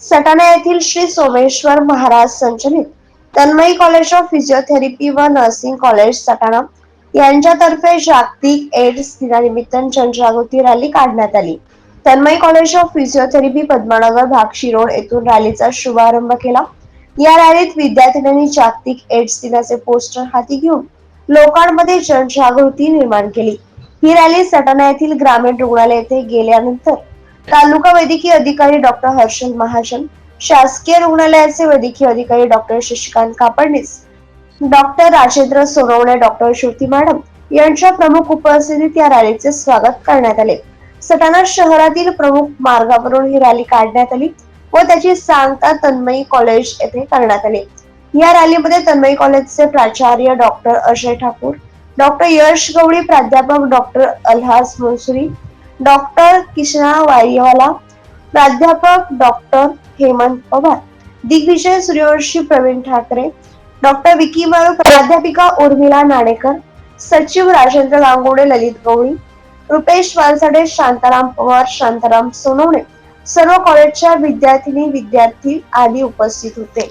सटाणा येथील श्री सोमेश्वर महाराज संचलित Tanmayi college of physiotherapy व नर्सिंग कॉलेज सटाणा. यांच्यातर्फे जागतिक एड्स दिनानिमित्त जनजागृती रॅली काढण्यात आली. Tanmayi college of physiotherapy Padmanagar भागशी road येथून रॅलीचा शुभारंभ केला. या रॅलीत विद्यार्थ्यांनी जागतिक एड्स दिनाचे पोस्टर हाती घेऊन लोकांमध्ये जनजागृती निर्माण केली. ही रॅली सटाणा येथील ग्रामीण रुग्णालय येथे गेल्यानंतर तालुका वैद्यकीय अधिकारी डॉक्टर हर्षल महाजन शासकीय रुग्णालयाचे वैद्यकीय अधिकारी doctor Shashikant Kapadnis doctor Rajendra Sonawane doctor Shruti madam यांच्या प्रमुख उपस्थितीत या रॅलीचे स्वागत करण्यात आले. सटाणा शहरातील प्रमुख मार्गावरून ही रॅली काढण्यात आली व त्याची सांगता तन्मयी कॉलेज येथे करण्यात आली. या रॅलीमध्ये तन्मयी कॉलेजचे प्राचार्य डॉक्टर अजय ठाकूर डॉक्टर यश गवळी प्राध्यापक डॉक्टर अल्हास मुसरी डॉक्टर किशना वायवाला प्राध्यापक डॉक्टर हेमंत पवार दिग्विजय सूर्यवंशी प्रवीण ठाकरे डॉक्टर विकी मारू प्राध्यापिका उर्मिला नाणेकर सचिव राजेंद्र गांगोडे ललित गवळी रुपेश वालसाडे शांताराम पवार शांताराम सोनवणे सर्व कॉलेजच्या विद्यार्थिनी विद्यार्थी आदी उपस्थित होते.